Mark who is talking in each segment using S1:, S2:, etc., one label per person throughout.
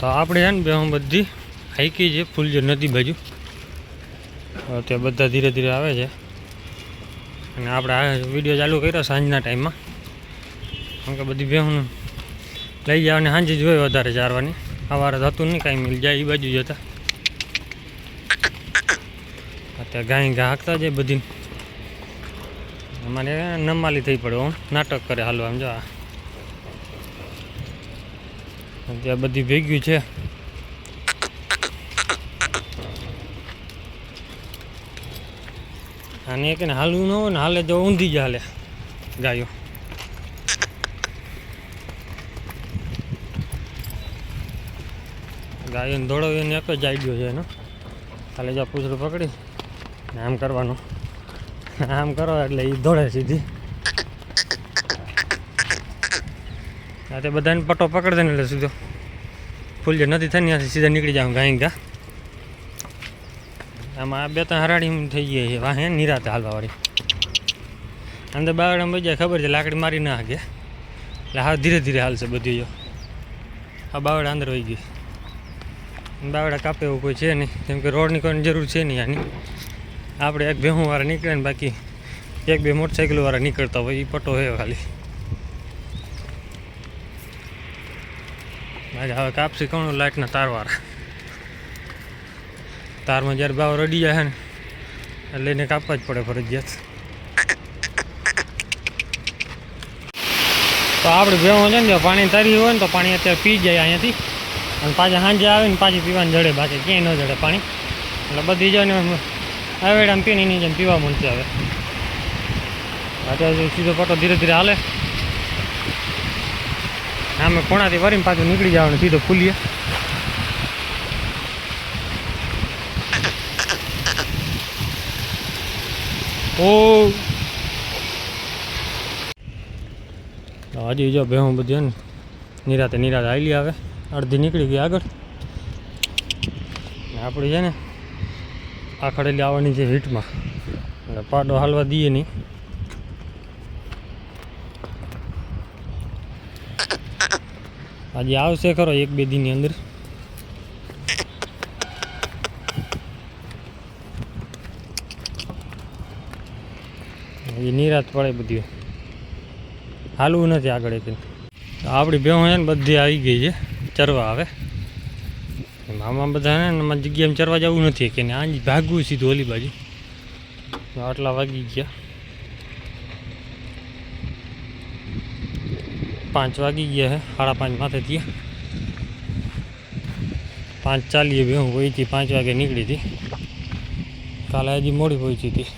S1: તો આપણે છે ને બે હું બધી હાઈકી છે ફૂલજર નદી બાજુ. ત્યાં બધા ધીરે ધીરે આવે છે. અને આપણે આ વીડિયો ચાલુ કર્યો સાંજના ટાઈમમાં. કારણ કે બધી બેહું લઈ જવાની સાંજે જ હોય વધારે ચારવાની. સવારે થતું નહીં, કાંઈ મિલ જાય એ બાજુ જતા. અત્યારે ગાય ઘા હાંકતા જાય બધી. અમારે નમાલી થઈ પડે હું, નાટક કરે હાલવા, આમ જો આ. ત્યાં બધી ભેગ્યું છે. અને એક ને હાલવું ન હોય ને હાલે તો ઊંધી જ હાલે ગાયો. ગાયોને દોડાવીને એક જ આઈડિયો છે એનો. ખાલી જો પૂછડું પકડી ને આમ કરવાનું. આમ કરો એટલે એ દોડે સીધી. આ તે બધાને પટ્ટો પકડી દે ને એટલે સીધો ફૂલ જે નથી થાય ત્યાંથી સીધા નીકળી જાઉં ગાય ગા. આમાં આ બે ત્રણ હરાડી થઈ ગઈ છે. વાહે નિરાતે હાલવાવાળી. અંદર બાવડા બજા ખબર છે, લાકડી મારી ના હાગે એટલે હા ધીરે ધીરે હાલશે બધું જો આ બાવડા અંદર વહી ગઈ બાવડા કાપે એવું કોઈ છે નહીં. કેમ કે રોડની કોઈ જરૂર છે નહીં આની. આપણે એક ભેહું વાળા નીકળે ને બાકી એક બે મોટરસાઇકલ વાળા નીકળતા હોય એ પટ્ટો હોય ખાલી. આજે હવે કાપસી કોણ લાઇટના તારવાળા તારમાં જ્યારે ભાવ રડી જાય ને, એટલે એને કાપવા જ પડે ફરજિયાત. તો આપણે ભેવું છે ને પાણી તરી હોય ને તો પાણી અત્યારે પી જાય અહીંયાથી. અને પાછા સાંજે આવે ને, પાછી પીવાની જડે બાકી ક્યાંય ન જડે પાણી. એટલે બધી જાય ને આમ પીને એની જેમ પીવા મળશે હવે. અત્યારે સીધો પટો ધીરે ધીરે હાલે. આમે કોણાથી વરીને પાછું નીકળી જવાનું, સીધો ફૂલીએ. ઓ. હજી જો ભેહું બધી ને નિરાતે નિરાતે આવેલી આવે, અડધી નીકળી ગઈ આગળ. આપણી છે ને, આખડેલી આવવાની છે હીટમાં. એટલે પાડો હાલવા દઈએ નહીં. આજે આવશે ખરો એક બે દીની અંદર. એ નિરાત પડે બધી. હાલવું નથી આગળ એક આપણી બે છે ને બધી આવી ગઈ છે, ચરવા આવે. મામા બધા ને જગ્યાએ ચરવા જવું નથી કે આજ ભાગવું સીધું ઓલી બાજુ. આટલા વાગી ગયા. પાંચ વાગી ગયા હે સાડા પાંચ માથે થયા પાંચ ચાલીએ બી હું પહોંચી પાંચ વાગે નીકળી હતી કાલે હજી મોડી પહોંચી હતી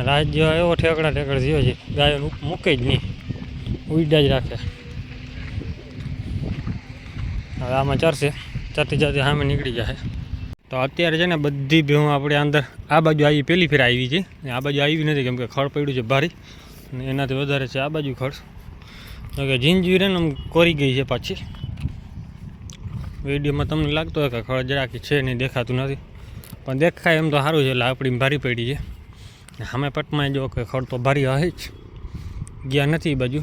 S1: રાત એવો ઠેકડા ઠેકડ થયો છે ગાયો મૂકે જ નહીં ઉઈડા જ રાખે હવે આમાં ચરશે ચરતી ચરતી સામે નીકળી જશે તો અત્યારે છે ને બધી ભેહું આપણે અંદર આ બાજુ આવી પહેલી ફેર આવી છે આ બાજુ આવી નથી કેમ કે ખડ પડ્યું છે, ભારી। અને એનાથી વધારે છે. આ બાજુ ખર્ચ કે જીંજવી રહે આમ કોરી ગઈ છે પાછી. વિડીયોમાં તમને લાગતો હોય કે ખર્ચ જરાક છે નહીં, દેખાતું નથી. પણ દેખાય એમ તો સારું છે, એટલે આપણી ભારી પડી છે. ને સામે પટમાં જો કે ખડ તો ભારી હોય જ. ગયા નથી એ બાજુ.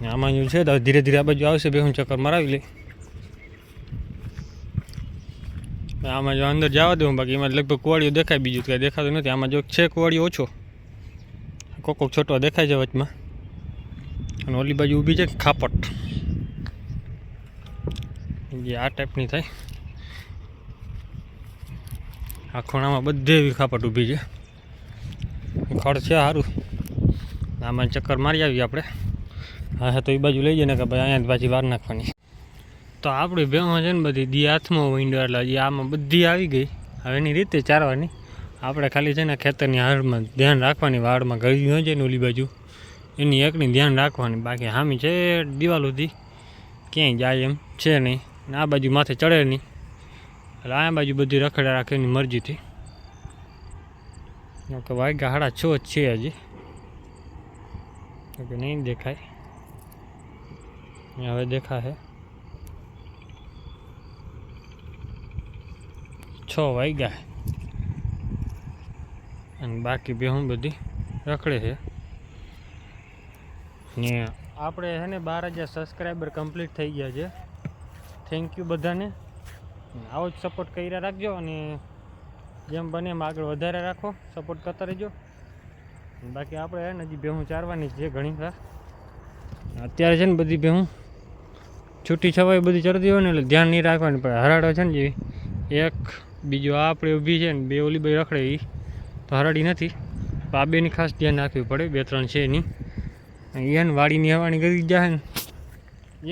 S1: ને આમાં જો છે તો ધીરે ધીરે આ બાજુ આવશે, બે હું ચક્કર મરાવી લઈ. આમાં જો અંદર જવા દઉં, બાકી એમાં લગભગ કુવાડીઓ દેખાય, બીજું કંઈ દેખાતું નથી. આમાં જો છે કુવાડીઓ ઓછો. કોક કોક છોટો દેખાય છે વચમાં. અને ઓલી બાજુ ઊભી છે ખાપટ. જે આ ટાઈપની થાય. આ ખૂણામાં બધે એવી ખાપટ ઊભી છે. ખડ છે સારું આમાં ચક્કર મારી આવી આપણે. હા તો એ બાજુ લઈ જઈએ ને કે ભાઈ અહીંયા પાછી વાર નાખવાની. તો આપણી ભેહો છે ને બધી દી હાથમાં વિંડો એટલે હજી આમાં બધી આવી ગઈ. હવે એની રીતે ચારવાની. આપણે ખાલી છે ને ખેતરની હાડમાં ધ્યાન રાખવાની, વાડમાં ગળી ન જાય ને ઓલી બાજુ. એની એકની ધ્યાન રાખવાની. બાકી હામી છે દિવાલ સુધી. ક્યાંય જાય એમ છે નહીં. આ બાજુ માથે ચડે નહીં. એટલે આ બાજુ બધી રખડા રાખે એની મરજીથી. કે વાગ્યા હાડા છો જ છે હજી. તો કે નહીં દેખાય. હવે દેખાશે. છ વાગ્યા અને બાકી બેહું બધી રખડે છે. ને આપણે છે ને બાર હજાર સબસ્ક્રાઈબર કમ્પ્લીટ થઈ ગયા છે. થેન્ક યુ બધાને. આવો જ સપોર્ટ કર્યા રાખજો અને જેમ બને એમ આગળ વધારે રાખો. સપોર્ટ કરતા રહેજો. બાકી આપણે હજી ભેહું ચારવાની છે ઘણી વાર. અત્યારે છે ને બધી ભેહું છૂટી છવાઈ બધી ચડતી હોય ને એટલે ધ્યાન નહીં રાખવાની. પણ હરાડો છે ને જે એક, બીજો આપણે ઊભી છે ને બે ઓલી બધી રખડે એ તો હરાડી નથી. તો આ બેની ખાસ ધ્યાન રાખવી પડે, બે ત્રણ છે એની. એને વાડીની હવાની કરી જાય ને.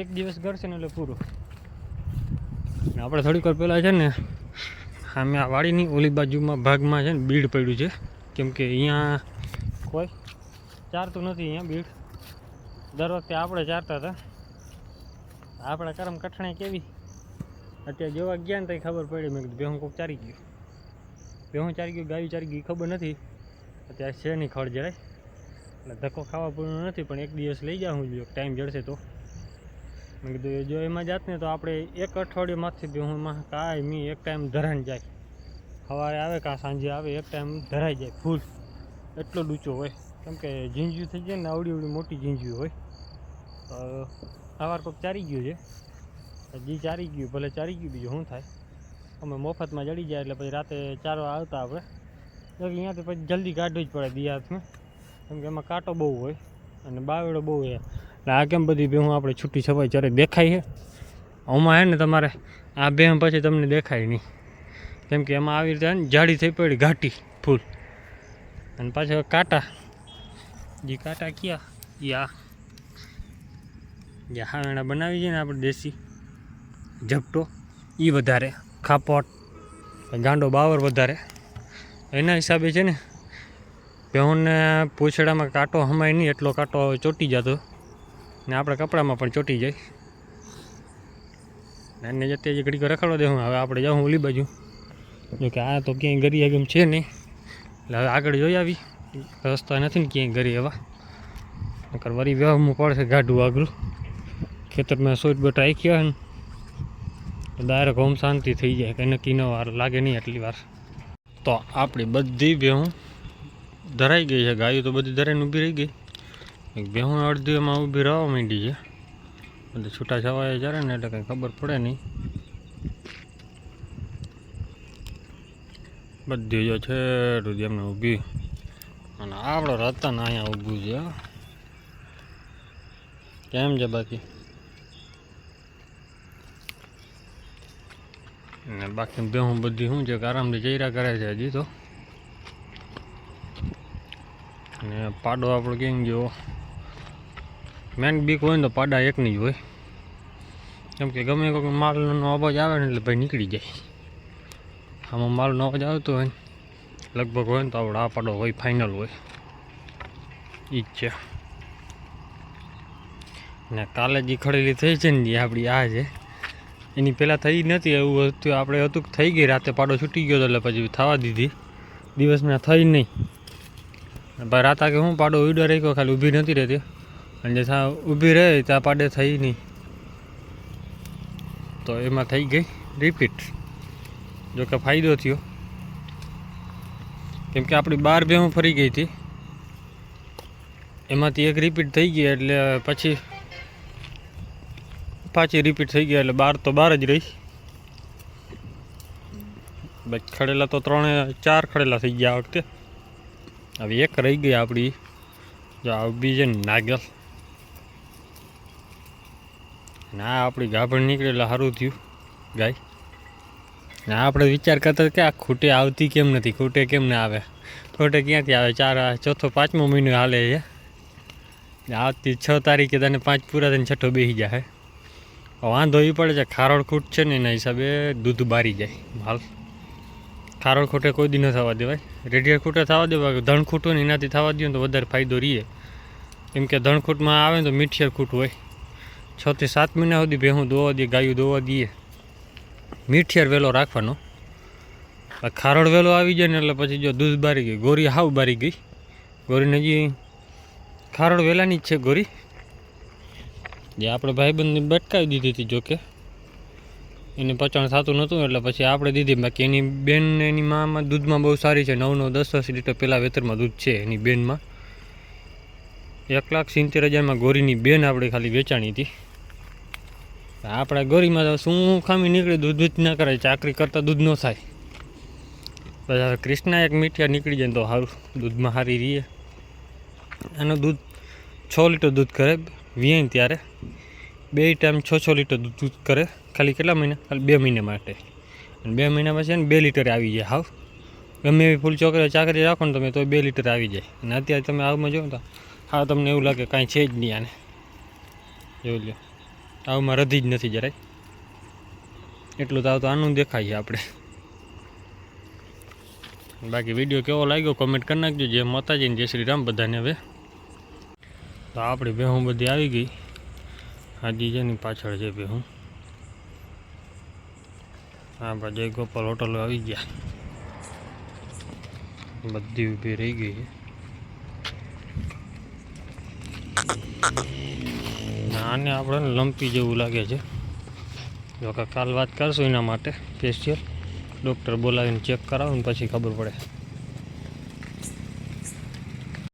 S1: એક દિવસ કરશે ને એટલે પૂરું. આપણે થોડીક વાર પહેલાં છે ને, સામે આ વાડીની ઓલી બાજુમાં ભાગમાં છે ને બીડ પડ્યું છે. કેમ કે અહીંયા કોઈ ચારતું નથી અહીંયા બીડ. દર વખતે આપણે ચારતા હતા. આપણે કરમ કઠણાઈ કેવી? અત્યારે જોવા ગયા ને તો ખબર પડી. મેં કીધું ભેહું કોક ચારી ગયું. ભેહું ચારી ગયું, ગાયું ચારી ગયું ખબર નથી. અત્યારે છે નહીં ખડ જરાય. એટલે ધક્કો ખાવા પૂરનો નથી, પણ એક દિવસ લઈ જાઉં જો ટાઈમ જડશે તો. મેં કીધું જો એમાં જાત ને તો આપણે એક અઠવાડિયામાંથી ભેહુંમાં કાંઈ મી, એક ટાઈમ ધરાઈને જાય. સવારે આવે કાં સાંજે આવે, એક ટાઈમ ધરાઈ જાય ફૂલ. એટલો ડૂચો હોય. કેમ કે ઝીંઝું થઈ જાય ને, આવડી આવડી મોટી ઝીંઝું હોય. સવાર કોક ચારી ગયું છે. જી ચારી ગયું, ભલે ચારી ગયું, બીજું શું થાય? અમે મફતમાં જડી જાય એટલે પછી રાતે ચારવા આવતા આપણે તો અહીંયાથી પછી જલ્દી કાઢવું જ પડે દિયાતમાં કેમ કે એમાં કાંટો બહુ હોય અને બાવડો બહુ હોય એટલે આ કેમ બધી બેહું આપણે છૂટી છવાઈ જ્યારે દેખાય છે? આમાં હે ને તમારે આ બેહું પછી તમને દેખાય નહીં. કેમ કે એમાં આવી રીતે જાડી થઈ પડી ઘાટી ફૂલ. અને પાછા કાંટા. જે કાંટા ક્યાં? એ આ. જે હાવેણા બનાવી છે ને આપણે દેશી. ઝપટો. એ વધારે. ખાપોટ, ગાંડો બાવર વધારે. એના હિસાબે છે ને ભેહુંને પૂંછડામાં કાંટો હમાય નહીં, એટલો કાંટો ચોટી જતો. ને આપણે કપડામાં પણ ચોટી જાય. એને જતે જે ઘડીક રખડવા દેવું હવે આપણે જાઉં ઓલી બાજુ. જો કે આ તો ક્યાંય ગરી આગમ છે નહીં. એટલે હવે આગળ જોઈ આવી. રસ્તા નથી ને ક્યાંય ગરી એવા. નકર વરી વ્યવહારમાં પડશે ગાઢું આગળ ખેતરમાં સોટ બોટ રાખ્યા ને. તો ડાયરેક્ટ હોમ શાંતિ થઈ જાય કંઈ નક્કી ન વાર લાગે નહીં એટલી વાર. તો આપણી બધી ભેહું ધરાઈ ગઈ છે, ગાયો તો બધી ધરાઈને ઊભી રહી ગઈ. એક ભેહું અડધીઓમાં ઊભી રહેવા માંડી છે. એટલે છૂટા છવાયા જ્યારે ને, એટલે કંઈ ખબર પડે નહીં. બધી જો છે સુધી એમને ઊભી. અને આપણો રતન અહીંયા ઊભું છે. કેમ છે બાકી? ને બાકી બેહું બધી શું છે કે આરામથી જઈરા કરે છે હજી તો. ને પાડો આપણો કેમ ગયો? મેન બીક હોય ને તો પાડા એકની જ હોય. કેમ કે ગમે કોઈ માલનો અવાજ આવે ને એટલે ભાઈ નીકળી જાય. આમાં માલનો અવાજ આવતો હોય ને, લગભગ હોય ને તો આપણે આ પાડો હોય ફાઇનલ હોય. એ જ છે. ને કાલે જે ખડેલી થઈ છે ને જે આપણી આ છે. એની પહેલાં થઈ નથી એવું હતું, આપણે હતું થઈ ગઈ રાતે, પાડો છૂટી ગયો એટલે પછી થવા દીધી. દિવસમાં થઈ નહીં. ભાઈ રાતા કે હું પાડો ઉડો રાખ્યો, ખાલી ઊભી નથી રહેતી. અને જે થા, ઊભી રહે, ત્યાં પાડે થઈ નહીં. તો એમાં થઈ ગઈ રિપીટ જો કે ફાયદો થયો. કેમ કે આપણી બાર ભેહું ફરી ગઈ હતી. એમાંથી એક રિપીટ થઈ ગઈ, એટલે પછી પાછી રિપીટ થઈ ગયા એટલે બાર તો બાર જ રહી. બાકી ખડેલા તો ત્રણે ચાર ખડેલા થઈ ગયા વખતે. હવે એક રહી ગઈ આપણી જો આ બીજે નાગલ. ના આપણી ગાભણ નીકળે એટલે સારું થયું, ગાય. ના આપણે વિચાર કરતા કે આ ખૂટે આવતી કેમ નથી, ખૂટે કેમ ના આવે. ખૂટે ક્યાંથી આવે? ચાર ચોથો, પાંચમો મહિનો હાલે છે. આવતી છ તારીખે તને પાંચ પૂરા થઈને છઠ્ઠો બેસી જાય. વાંધો એ પડે છે, ખારોળ ખૂટ છે ને એના હિસાબે દૂધ બારી જાય માલ ખારોળ ખૂટે કોઈ દી ન થવા દેવાય. રેડિયર ખૂટે થવા દેવાય ધણ ખૂટું ને એનાથી થવા દઈએ તો વધારે ફાયદો રહીએ કેમ કે ધણ આવે ને તો મીઠિયર ખૂટ હોય. છ થી સાત મહિના સુધી ભેહું દોવા દઈએ ગાયું દોવા દઈએ મીઠિયર વેલો રાખવાનો. ખારોળ વેલો આવી જાય ને એટલે પછી જો દૂધ બારી ગઈ, ગોરી હાવ બારી ગઈ. ગોરીને હજી ખારોળ વેલાની જ છે ગોરી. જે આપણે ભાઈબંધને બટકાવી દીધી હતી જોકે. એને પચણ થતું નહોતું, એટલે પછી આપણે દીધી. બાકી એની બેન એની મામાં દૂધમાં બહુ સારી છે. નવ નવ દસ દસ લીટર પહેલાં વેતરમાં દૂધ છે એની બેનમાં. એક લાખ સિત્તેર હજારમાં ગોરીની બેન આપણે ખાલી વેચાણી હતી. આપણે ગોરીમાં તો શું ખામી નીકળે, દૂધ દૂધ ના કરાય. ચાકરી કરતાં દૂધ ન થાય. બસ હવે ક્રિષ્ના એક મીઠિયા નીકળી જાય તો સારું દૂધમાં સારી રહીએ. એનું દૂધ છ લીટર દૂધ કરે વિયાય ત્યારે બે ટાઈમ છ છ લીટર દૂધ દૂધ કરે. ખાલી કેટલા મહિના? ખાલી બે મહિના માટે. અને બે મહિના પછી છે ને બે લીટર આવી જાય. હાવ. ગમે એવી ફૂલ ચોકરી ચાકરી રાખો ને તમે તો બે લીટર આવી જાય. અને અત્યારે તમે આવમાં જોવો તો, હા, તમને એવું લાગે કાંઈ છે જ નહીં આને. જોઈ લો આવમાં રધી જ નથી જરાય. એટલું તો આવ તો આનું દેખાય છે આપણે. બાકી વીડિયો કેવો લાગ્યો? કમેન્ટ કરી નાખજો. જે માતાજી ને જય શ્રી રામ બધાને હવે. તો આપણી ભેહું બધી આવી ગઈ. હાજી જેની પાછળ છે ભેહું હા બા જય ગોપાલ હોટલો આવી ગયા. બધી ઊભી રહી ગઈ છે. આને આપણે લંપી જેવું લાગે છે. જો કે કાલ વાત કરશું એના માટે સ્પેશિયલ ડૉક્ટર બોલાવીને ચેક કરાવું ને પછી ખબર પડે.